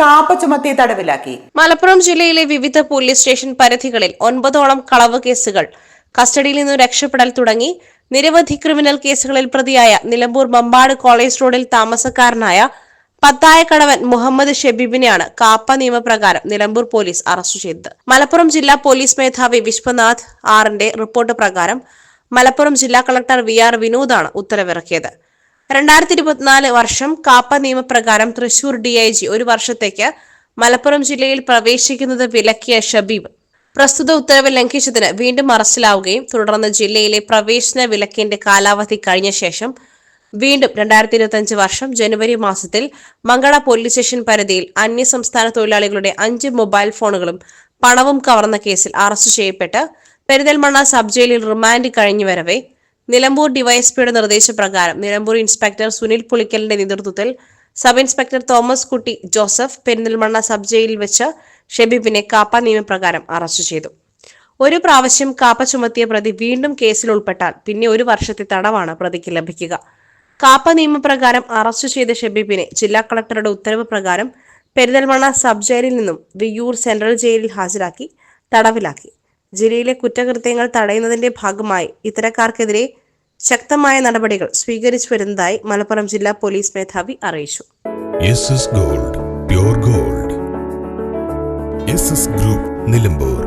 കാപ്പ ചുമത്തി തടവിലാക്കി. മലപ്പുറം ജില്ലയിലെ വിവിധ പോലീസ് സ്റ്റേഷൻ പരിധികളിൽ ഒൻപതോളം കളവ് കേസുകൾ. കസ്റ്റഡിയിൽ നിന്നും രക്ഷപ്പെടൽ തുടങ്ങി. നിരവധി ക്രിമിനൽ കേസുകളിൽ പ്രതിയായ നിലമ്പൂർ മമ്പാട് കോളേജ് റോഡിൽ താമസക്കാരനായ പത്തായക്കടവൻ മുഹമ്മദ് ഷെബീബിനെയാണ് കാപ്പ നിയമപ്രകാരം നിലമ്പൂർ പോലീസ് അറസ്റ്റ് ചെയ്തത്. മലപ്പുറം ജില്ലാ പോലീസ് മേധാവി വിശ്വനാഥ് ആറിന്റെ റിപ്പോർട്ട് പ്രകാരം മലപ്പുറം ജില്ലാ കളക്ടർ വി ആർ വിനോദാണ് ഉത്തരവിറക്കിയത്. രണ്ടായിരത്തി ഇരുപത്തിനാല് വർഷം കാപ്പ നിയമപ്രകാരം തൃശൂർ ഡി ഐ ജി ഒരു വർഷത്തേക്ക് മലപ്പുറം ജില്ലയിൽ പ്രവേശിക്കുന്നത് വിലക്കിയ ഷബീബ്. പ്രസ്തുത ഉത്തരവ് ലംഘിച്ചതിന് വീണ്ടും അറസ്റ്റിലാവുകയും തുടർന്ന് ജില്ലയിലെ പ്രവേശന വിലക്കിന്റെ കാലാവധി കഴിഞ്ഞ ശേഷം വീണ്ടും രണ്ടായിരത്തി ഇരുപത്തിയഞ്ച് വർഷം ജനുവരി മാസത്തിൽ മംഗള പോലീസ് സ്റ്റേഷൻ പരിധിയിൽ അന്യസംസ്ഥാന തൊഴിലാളികളുടെ അഞ്ച് മൊബൈൽ ഫോണുകളും പണവും കവർന്ന കേസിൽ അറസ്റ്റ് ചെയ്യപ്പെട്ട് പെരിന്തൽമണ്ണ സബ് ജയിലിൽ റിമാൻഡ് കഴിഞ്ഞു വരവെ നിലമ്പൂർ ഡിവൈഎസ്പിയുടെ നിർദ്ദേശപ്രകാരം നിലമ്പൂർ ഇൻസ്പെക്ടർ സുനിൽ പുളിക്കലിന്റെ നേതൃത്വത്തിൽ sub inspector Thomas Kutty Joseph Perinthalmanna sub ജയിലിൽ വെച്ച് ഷെബീബിനെ കാപ്പ നിയമപ്രകാരം അറസ്റ്റ് ചെയ്തു. ഒരു പ്രാവശ്യം കാപ്പ ചുമത്തിയ പ്രതി വീണ്ടും കേസിൽ ഉൾപ്പെട്ടാൽ പിന്നെ ഒരു വർഷത്തെ തടവാണ് പ്രതിക്ക് ലഭിക്കുക. കാപ്പ നിയമപ്രകാരം അറസ്റ്റ് ചെയ്ത ഷെബീബിനെ ജില്ലാ കളക്ടറുടെ ഉത്തരവ് പ്രകാരം പെരിന്തൽമണ്ണ സബ് ജയിലിൽ നിന്നും വിയ്യൂർ സെൻട്രൽ ജയിലിൽ ഹാജരാക്കി തടവിലാക്കി. ജില്ലയിലെ കുറ്റകൃത്യങ്ങൾ തടയുന്നതിന്റെ ഭാഗമായി ഇത്തരക്കാർക്കെതിരെ ശക്തമായ നടപടികൾ സ്വീകരിച്ചു വരുന്നതായി മലപ്പുറം ജില്ലാ പോലീസ് മേധാവി അറിയിച്ചു. Gold gold group Nilambur